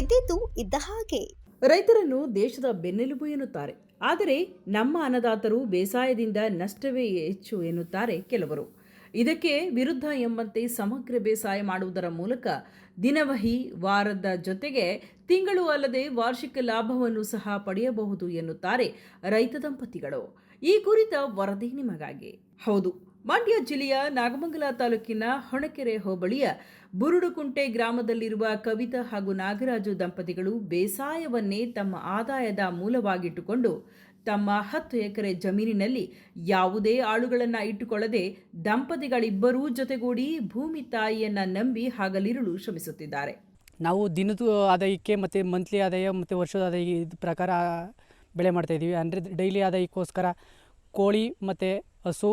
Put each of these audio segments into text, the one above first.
ಇದ್ದಿದ್ದು ಇದ್ದ ಹಾಗೆ. ರೈತರನ್ನು ದೇಶದ ಬೆನ್ನೆಲುಬು ಎನ್ನುತ್ತಾರೆ. ಆದರೆ ನಮ್ಮ ಅನ್ನದಾತರು ಬೇಸಾಯದಿಂದ ನಷ್ಟವೇ ಹೆಚ್ಚು ಎನ್ನುತ್ತಾರೆ ಕೆಲವರು. ಇದಕ್ಕೆ ವಿರುದ್ಧ ಎಂಬಂತೆ ಸಮಗ್ರ ಬೇಸಾಯ ಮಾಡುವುದರ ಮೂಲಕ ದಿನವಹಿ ವಾರದ ಜೊತೆಗೆ ತಿಂಗಳು ಅಲ್ಲದೆ ವಾರ್ಷಿಕ ಲಾಭವನ್ನು ಸಹ ಪಡೆಯಬಹುದು ಎನ್ನುತ್ತಾರೆ ರೈತ ದಂಪತಿಗಳು. ಈ ಕುರಿತ ವರದಿ ನಿಮಗಾಗಿ. ಹೌದು ಮಂಡ್ಯ ಜಿಲ್ಲೆಯ ನಾಗಮಂಗಲ ತಾಲೂಕಿನ ಹೊಣಕೆರೆ ಹೋಬಳಿಯ ಬುರುಡುಕುಂಟೆ ಗ್ರಾಮದಲ್ಲಿರುವ ಕವಿತಾ ಹಾಗೂ ನಾಗರಾಜು ದಂಪತಿಗಳು ಬೇಸಾಯವನ್ನೇ ತಮ್ಮ ಆದಾಯದ ಮೂಲವಾಗಿಟ್ಟುಕೊಂಡು ತಮ್ಮ ಹತ್ತು ಎಕರೆ ಜಮೀನಿನಲ್ಲಿ ಯಾವುದೇ ಆಳುಗಳನ್ನು ಇಟ್ಟುಕೊಳ್ಳದೆ ದಂಪತಿಗಳಿಬ್ಬರೂ ಜೊತೆಗೂಡಿ ಭೂಮಿ ತಾಯಿಯನ್ನ ನಂಬಿ ಹಾಗಲಿರುಳು ಶ್ರಮಿಸುತ್ತಿದ್ದಾರೆ. ನಾವು ದಿನದ ಆದಾಯಕ್ಕೆ ಮತ್ತು ಮಂತ್ಲಿ ಆದಾಯ ಮತ್ತು ವರ್ಷದ ಆದಾಯ ಪ್ರಕಾರ ಬೆಳೆ ಮಾಡ್ತಾಯಿದ್ದೀವಿ ಅಂದರೆ ಡೈಲಿ ಆದಾಯಕ್ಕೋಸ್ಕರ ಕೋಳಿ ಮತ್ತು ಹಸು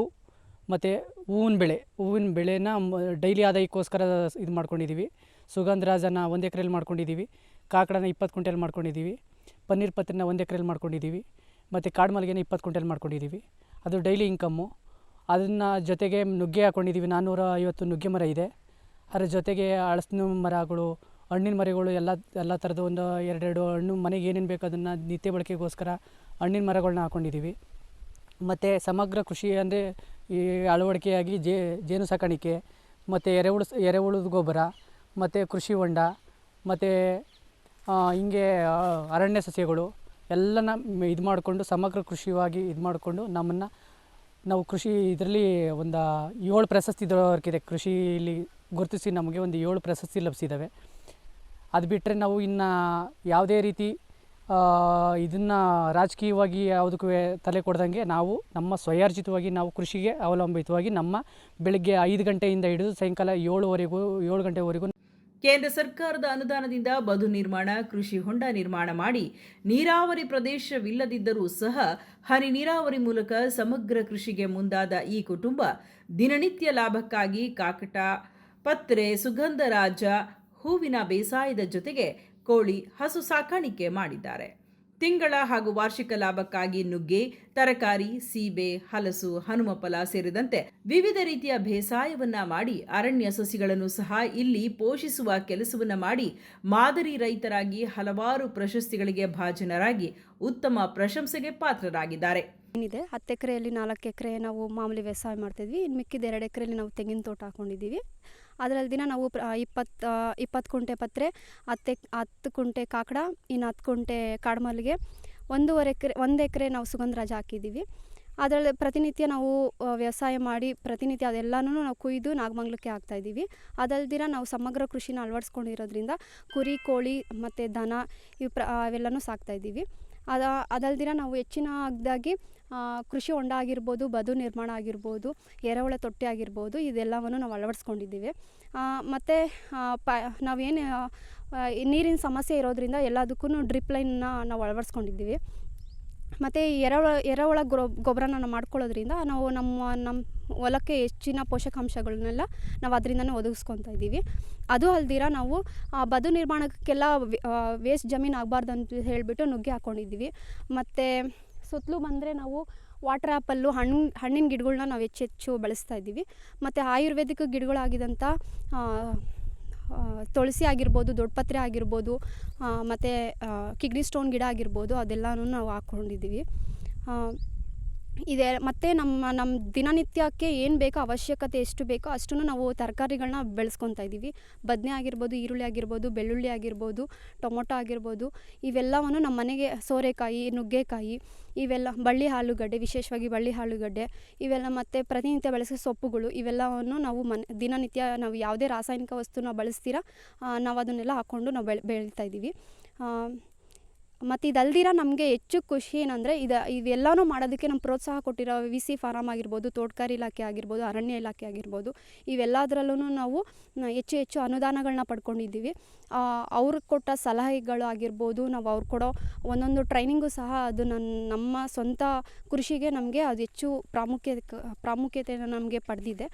ಮತ್ತು ಹೂವಿನ ಬೆಳೆ, ಹೂವಿನ ಬೆಳೆನ ಡೈಲಿ ಆದಾಯಕ್ಕೋಸ್ಕರ ಇದು ಮಾಡ್ಕೊಂಡಿದ್ದೀವಿ ಸುಗಂಧರಾಜನ ಒಂದು ಎಕರೆಯಲ್ಲಿ ಮಾಡ್ಕೊಂಡಿದ್ದೀವಿ ಕಾಕಡನ ಇಪ್ಪತ್ತು ಕುಂಟೆಲ್ ಮಾಡ್ಕೊಂಡಿದ್ದೀವಿ ಪನ್ನೀರ್ ಪತ್ರನ ಒಂದು ಎಕರೆಯಲ್ಲಿ ಮಾಡ್ಕೊಂಡಿದ್ದೀವಿ ಮತ್ತು ಕಾಡು ಮಲ್ಲಿಗೆನ ಇಪ್ಪತ್ತು ಕುಂಟೆಲ್ ಮಾಡ್ಕೊಂಡಿದ್ದೀವಿ ಅದು ಡೈಲಿ ಇನ್ಕಮ್ಮು ಅದನ್ನು ಜೊತೆಗೆ ನುಗ್ಗೆ ಹಾಕ್ಕೊಂಡಿದ್ದೀವಿ ನಾನ್ನೂರ ಐವತ್ತು ನುಗ್ಗೆ ಮರ ಇದೆ. ಅದರ ಜೊತೆಗೆ ಹಳಸಿನ ಮರಗಳು, ಹಣ್ಣಿನ ಮರಗಳು, ಎಲ್ಲ ಎಲ್ಲ ಥರದ ಒಂದು ಎರಡೆರಡು ಹಣ್ಣು, ಮನೆಗೆ ಏನೇನು ಬೇಕು ಅದನ್ನು ನಿತ್ಯ ಬಳಕೆಗೋಸ್ಕರ ಹಣ್ಣಿನ ಮರಗಳನ್ನ ಹಾಕ್ಕೊಂಡಿದ್ದೀವಿ ಮತ್ತು ಸಮಗ್ರ ಕೃಷಿ ಅಂದರೆ ಈ ಅಳವಡಿಕೆಯಾಗಿ ಜೇನು ಸಾಕಾಣಿಕೆ, ಮತ್ತು ಎರೆಹುಳು ಎರೆಹುಳದ ಗೊಬ್ಬರ, ಮತ್ತು ಕೃಷಿ ಹೊಂಡ, ಮತ್ತು ಹಿಂಗೆ ಅರಣ್ಯ ಸಸ್ಯಗಳು ಎಲ್ಲನ ಇದು ಮಾಡಿಕೊಂಡು ಸಮಗ್ರ ಕೃಷಿಯಾಗಿ ಇದು ಮಾಡಿಕೊಂಡು ನಮ್ಮನ್ನು ನಾವು ಕೃಷಿ ಇದರಲ್ಲಿ ಒಂದು ಏಳು ಪ್ರಶಸ್ತಿ ದೊರಕಿದೆ. ಕೃಷಿಯಲ್ಲಿ ಗುರುತಿಸಿ ನಮಗೆ ಒಂದು ಏಳು ಪ್ರಶಸ್ತಿ ಲಭಿಸಿದ್ದಾವೆ. ಅದು ಬಿಟ್ಟರೆ ನಾವು ಇನ್ನು ಯಾವುದೇ ರೀತಿ ಇದನ್ನು ರಾಜಕೀಯವಾಗಿ ಯಾವುದಕ್ಕೂ ತಲೆ ಕೊಡ್ದಂಗೆ ನಾವು ನಮ್ಮ ಸ್ವಯಾರ್ಜಿತವಾಗಿ ನಾವು ಕೃಷಿಗೆ ಅವಲಂಬಿತವಾಗಿ ನಮ್ಮ ಬೆಳಗ್ಗೆ ಐದು ಗಂಟೆಯಿಂದ ಹಿಡಿದು ಸಾಯಂಕಾಲ ಏಳುವರೆಗೂ, ಏಳು ಗಂಟೆವರೆಗೂ ಕೇಂದ್ರ ಸರ್ಕಾರದ ಅನುದಾನದಿಂದ ಬದು ನಿರ್ಮಾಣ, ಕೃಷಿ ಹೊಂಡ ನಿರ್ಮಾಣ ಮಾಡಿ ನೀರಾವರಿ ಪ್ರದೇಶವಿಲ್ಲದಿದ್ದರೂ ಸಹ ಹನಿ ನೀರಾವರಿ ಮೂಲಕ ಸಮಗ್ರ ಕೃಷಿಗೆ ಮುಂದಾದ ಈ ಕುಟುಂಬ ದಿನನಿತ್ಯ ಲಾಭಕ್ಕಾಗಿ ಕಾಕಟ, ಪತ್ರೆ, ಸುಗಂಧರಾಜ, ಹೂವಿನ ಬೇಸಾಯದ ಜೊತೆಗೆ ಕೋಳಿ ಹಸು ಸಾಕಾಣಿಕೆ ಮಾಡಿದ್ದಾರೆ. ತಿಂಗಳ ಹಾಗೂ ವಾರ್ಷಿಕ ಲಾಭಕ್ಕಾಗಿ ನುಗ್ಗೆ, ತರಕಾರಿ, ಸೀಬೆ, ಹಲಸು, ಹನುಮಫಲ ಸೇರಿದಂತೆ ವಿವಿಧ ರೀತಿಯ ಬೇಸಾಯವನ್ನ ಮಾಡಿ ಅರಣ್ಯ ಸಸಿಗಳನ್ನು ಸಹ ಇಲ್ಲಿ ಪೋಷಿಸುವ ಕೆಲಸವನ್ನ ಮಾಡಿ ಮಾದರಿ ರೈತರಾಗಿ ಹಲವಾರು ಪ್ರಶಸ್ತಿಗಳಿಗೆ ಭಾಜನರಾಗಿ ಉತ್ತಮ ಪ್ರಶಂಸೆಗೆ ಪಾತ್ರರಾಗಿದ್ದಾರೆ. ಏನಿದೆ ಹತ್ತು ಎಕರೆಯಲ್ಲಿ ನಾಲ್ಕು ಎಕರೆ ನಾವು ಮಾಮೂಲಿ ವ್ಯವಸಾಯ ಮಾಡ್ತಿದ್ವಿ. ಇನ್ನು ಮಿಕ್ಕಿದ ಎರಡು ಎಕರೆಯಲ್ಲಿ ನಾವು ತೆಂಗಿನ ತೋಟ ಹಾಕೊಂಡಿದ್ದೀವಿ. ಅದರಲ್ಲಿ ದಿನ ನಾವು ಪ್ರ ಇಪ್ಪತ್ತು ಇಪ್ಪತ್ತು ಕುಂಟೆ ಪತ್ರೆ, ಹತ್ತು ಹತ್ತು ಕುಂಟೆ ಕಾಕಡ ಇನ್ನು ಹತ್ತು ಕುಂಟೆ ಕಾಡ್ಮಲ್ಲಿಗೆ, ಒಂದೂವರೆ ಎಕರೆ, ಒಂದು ಎಕರೆ ನಾವು ಸುಗಂಧರಾಜ ಹಾಕಿದ್ದೀವಿ. ಅದರಲ್ಲಿ ಪ್ರತಿನಿತ್ಯ ನಾವು ವ್ಯವಸಾಯ ಮಾಡಿ ಪ್ರತಿನಿತ್ಯ ಅದೆಲ್ಲನೂ ನಾವು ಕುಯ್ದು ನಾಗಮಂಗ್ಲಕ್ಕೆ ಹಾಕ್ತಾಯಿದ್ದೀವಿ ಅದಲ್ದಿರ ನಾವು ಸಮಗ್ರ ಕೃಷಿನ ಅಳವಡಿಸ್ಕೊಂಡಿರೋದ್ರಿಂದ ಕುರಿ, ಕೋಳಿ ಮತ್ತು ದನ ಇವು ಪ್ರ ಅವೆಲ್ಲನೂ ಸಾಕ್ತಾಯಿದ್ದೀವಿ ಅದ ಅದಲ್ದಿರ ನಾವು ಹೆಚ್ಚಿನ ಆಗದಾಗಿ ಕೃಷಿ ಹೊಂಡ ಆಗಿರ್ಬೋದು, ಬದು ನಿರ್ಮಾಣ ಆಗಿರ್ಬೋದು ಎರೆಹುಳ ತೊಟ್ಟಿ ಆಗಿರ್ಬೋದು, ಇದೆಲ್ಲವನ್ನು ನಾವು ಅಳವಡಿಸ್ಕೊಂಡಿದ್ದೀವಿ. ಮತ್ತು ಪ, ನಾವೇನು ನೀರಿನ ಸಮಸ್ಯೆ ಇರೋದರಿಂದ ಎಲ್ಲದಕ್ಕೂ ಡ್ರಿಪ್ ಲೈನ್ನ ನಾವು ಅಳವಡಿಸ್ಕೊಂಡಿದ್ದೀವಿ. ಮತ್ತು ಎರೆಹುಳ ಎರೆಹುಳ ಗೊಬ್ಬರನ ನಾವು ಮಾಡ್ಕೊಳ್ಳೋದ್ರಿಂದ ನಾವು ನಮ್ಮ ನಮ್ಮ ಹೊಲಕ್ಕೆ ಹೆಚ್ಚಿನ ಪೋಷಕಾಂಶಗಳನ್ನೆಲ್ಲ ನಾವು ಅದರಿಂದನೇ ಒದಗಿಸ್ಕೊತಾ ಇದ್ದೀವಿ. ಅದು ಅಲ್ದಿರ ನಾವು ಬದು ನಿರ್ಮಾಣಕ್ಕೆಲ್ಲ ವೇಸ್ಟ್ ಜಮೀನು ಆಗಬಾರ್ದು ಅಂತ ಹೇಳಿಬಿಟ್ಟು ನುಗ್ಗೆ ಹಾಕ್ಕೊಂಡಿದ್ದೀವಿ ಮತ್ತು ಸುತ್ತಲೂ ಬಂದರೆ ನಾವು ವಾಟರ್ ಆ್ಯಪಲ್ಲು ಹಣ್ಣು ಹಣ್ಣಿನ ಗಿಡಗಳನ್ನ ನಾವು ಹೆಚ್ಚೆಚ್ಚು ಬೆಳೆಸ್ತಾ ಇದ್ದೀವಿ. ಮತ್ತು ಆಯುರ್ವೇದಿಕ್ ಗಿಡಗಳಾಗಿದ್ದಂಥ ತುಳಸಿ ಆಗಿರ್ಬೋದು ದೊಡ್ಡಪತ್ರೆ ಆಗಿರ್ಬೋದು ಮತ್ತು ಕಿಡ್ನಿ ಸ್ಟೋನ್ ಗಿಡ ಆಗಿರ್ಬೋದು ಅದೆಲ್ಲನೂ ನಾವು ಹಾಕ್ಕೊಂಡಿದ್ದೀವಿ. ಇದೆ. ಮತ್ತು ನಮ್ಮ ನಮ್ಮ ದಿನನಿತ್ಯಕ್ಕೆ ಏನು ಬೇಕೋ ಅವಶ್ಯಕತೆ ಎಷ್ಟು ಬೇಕೋ ಅಷ್ಟನ್ನು ನಾವು ತರಕಾರಿಗಳನ್ನ ಬೆಳೆಸ್ಕೊತಾ ಇದ್ದೀವಿ. ಬದನೆ ಆಗಿರ್ಬೋದು, ಈರುಳ್ಳಿ ಆಗಿರ್ಬೋದು, ಬೆಳ್ಳುಳ್ಳಿ ಆಗಿರ್ಬೋದು, ಟೊಮೊಟೊ ಆಗಿರ್ಬೋದು, ಇವೆಲ್ಲವನ್ನು ನಮ್ಮ ಮನೆಗೆ ಸೋರೆಕಾಯಿ, ನುಗ್ಗೆಕಾಯಿ, ಇವೆಲ್ಲ ಬಳ್ಳಿ ಆಲೂಗಡ್ಡೆ, ವಿಶೇಷವಾಗಿ ಬಳ್ಳಿ ಆಲೂಗಡ್ಡೆ, ಇವೆಲ್ಲ ಮತ್ತು ಪ್ರತಿನಿತ್ಯ ಬೆಳೆಸೋ ಸೊಪ್ಪುಗಳು, ಇವೆಲ್ಲವನ್ನು ನಾವು ಮನೆ, ದಿನನಿತ್ಯ ನಾವು ಯಾವುದೇ ರಾಸಾಯನಿಕ ವಸ್ತುನ ಬಳಸ್ತೀರ ನಾವು ಅದನ್ನೆಲ್ಲ ಹಾಕ್ಕೊಂಡು ನಾವು ಬೆಳೆ, ಬೆಳೀತಾ ಇದ್ದೀವಿ. ಮತ್ತು ಇದಲ್ದಿರ ನಮಗೆ ಹೆಚ್ಚು ಖುಷಿ ಏನಂದರೆ ಇದು ಇವೆಲ್ಲನೂ ಮಾಡೋದಕ್ಕೆ ನಮ್ಮ ಪ್ರೋತ್ಸಾಹ ಕೊಟ್ಟಿರೋ ವಿ ಸಿ ಫಾರಮ್ ಆಗಿರ್ಬೋದು, ತೋಟಗಾರಿ ಇಲಾಖೆ ಆಗಿರ್ಬೋದು, ಅರಣ್ಯ ಇಲಾಖೆ ಆಗಿರ್ಬೋದು ಇವೆಲ್ಲದರಲ್ಲೂ ನಾವು ಹೆಚ್ಚು ಹೆಚ್ಚು ಅನುದಾನಗಳನ್ನ ಪಡ್ಕೊಂಡಿದ್ದೀವಿ. ಅವ್ರಿಗೆ ಕೊಟ್ಟ ಸಲಹೆಗಳು ಆಗಿರ್ಬೋದು, ನಾವು ಅವ್ರು ಕೊಡೋ ಒಂದೊಂದು ಟ್ರೈನಿಂಗು ಸಹ ಅದು ನನ್ನ ನಮ್ಮ ಸ್ವಂತ ಕೃಷಿಗೆ ನಮಗೆ ಅದು ಹೆಚ್ಚು ಪ್ರಾಮುಖ್ಯತೆ ಪ್ರಾಮುಖ್ಯತೆಯನ್ನು ನಮಗೆ ಪಡೆದಿದೆ.